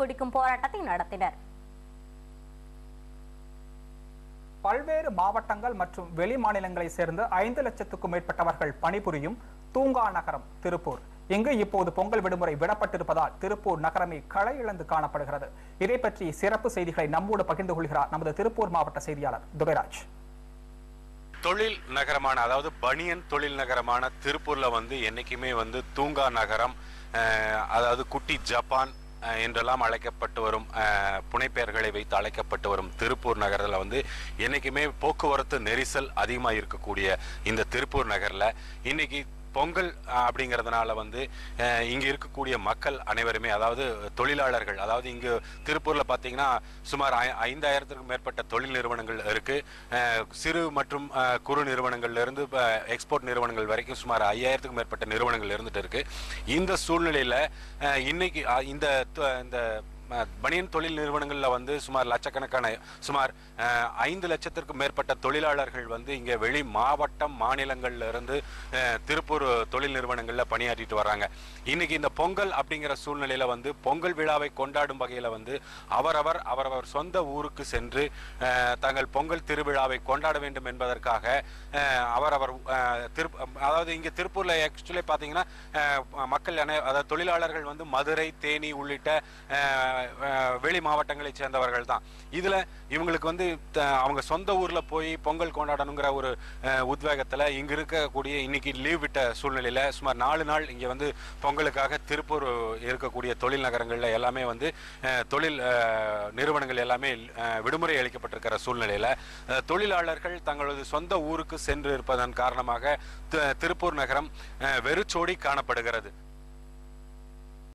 குடிக்கும் போராட்டத்தை நடத்தினர். பல்வேறு மாவட்டங்கள் மற்றும் வெளி மாநிலங்களை சேர்ந்து ஐந்து லட்சத்துக்கும் மேற்பட்டவர்கள் பணிபுரியும் தூங்கா நகரம் திருப்பூர். இங்கு இப்போது பொங்கல் விடுமுறை விடப்பட்டிருப்பதால் திருப்பூர் நகரமே களை இழந்து காணப்படுகிறது. இதை பற்றி சிறப்பு செய்திகளை நம்மோடு பகிர்ந்து கொள்கிறார் நமது திருப்பூர் மாவட்ட செய்தியாளர் துரைராஜ். தொழில் நகரமான அதாவது பனியன் தொழில் நகரமான திருப்பூர்ல வந்து என்னைக்குமே வந்து தூங்கா நகரம் அதாவது குட்டி ஜப்பான் என்றெல்லாம் அழைக்கப்பட்டு வரும் புனைப்பெயர்களை வைத்து அழைக்கப்பட்டு வரும் திருப்பூர் நகரில் வந்து என்றைக்குமே போக்குவரத்து நெரிசல் அதிகமாக இருக்கக்கூடிய இந்த திருப்பூர் நகரில் இன்னைக்கு பொங்கல் அப்படிங்கிறதுனால வந்து இங்கே இருக்கக்கூடிய மக்கள் அனைவருமே அதாவது தொழிலாளர்கள் அதாவது இங்கு திருப்பூரில் பார்த்தீங்கன்னா சுமார் ஐ- ஐந்தாயிரத்திற்கும் மேற்பட்ட தொழில் நிறுவனங்கள் இருக்குது சிறு மற்றும் குறு நிறுவனங்கள்லேருந்து எக்ஸ்போர்ட் நிறுவனங்கள் வரைக்கும் சுமார் ஐயாயிரத்துக்கும் மேற்பட்ட நிறுவனங்கள் இருந்துட்டு இருக்குது இந்த சூழ்நிலையில் இன்னைக்கு இந்த இந்த பனியன் தொழில் நிறுவனங்களில் வந்து சுமார் லட்சக்கணக்கான சுமார் ஐந்து லட்சத்திற்கும் மேற்பட்ட தொழிலாளர்கள் வந்து இங்கே வெளி மாவட்டம் மாநிலங்கள்ல இருந்து திருப்பூர் தொழில் நிறுவனங்களில் பணியாற்றிட்டு வராங்க. இன்னைக்கு இந்த பொங்கல் அப்படிங்கிற சூழ்நிலையில் வந்து பொங்கல் விழாவை கொண்டாடும் வகையில் வந்து அவரவர் அவரவர் சொந்த ஊருக்கு சென்று தங்கள் பொங்கல் திருவிழாவை கொண்டாட வேண்டும் என்பதற்காக அவரவர் திரு அதாவது இங்கே திருப்பூரில் ஆக்சுவலி பார்த்தீங்கன்னா மக்கள் அனை- அதாவது தொழிலாளர்கள் வந்து மதுரை தேனி உள்ளிட்ட வெளி மாவட்டங்களைச் சேர்ந்தவர்கள் தான். இதில் இவங்களுக்கு வந்து த- அவங்க சொந்த ஊரில் போய் பொங்கல் கொண்டாடணுங்கிற ஒரு உத்வேகத்தில் இங்கே இருக்கக்கூடிய இன்னைக்கு லீவ் விட்ட சூழ்நிலையில் சுமார் நாலு நாள் இங்கே வந்து பொங்கலுக்காக திருப்பூர் இருக்கக்கூடிய தொழில் நகரங்களில் எல்லாமே வந்து தொழில் நிறுவனங்கள் எல்லாமே விடுமுறை அளிக்கப்பட்டிருக்கிற சூழ்நிலையில் தொழிலாளர்கள் தங்களது சொந்த ஊருக்கு சென்று இருப்பதன் காரணமாக திருப்பூர் நகரம் வெறுச்சோடி வெறிச்சோடி காணப்படுகிறது.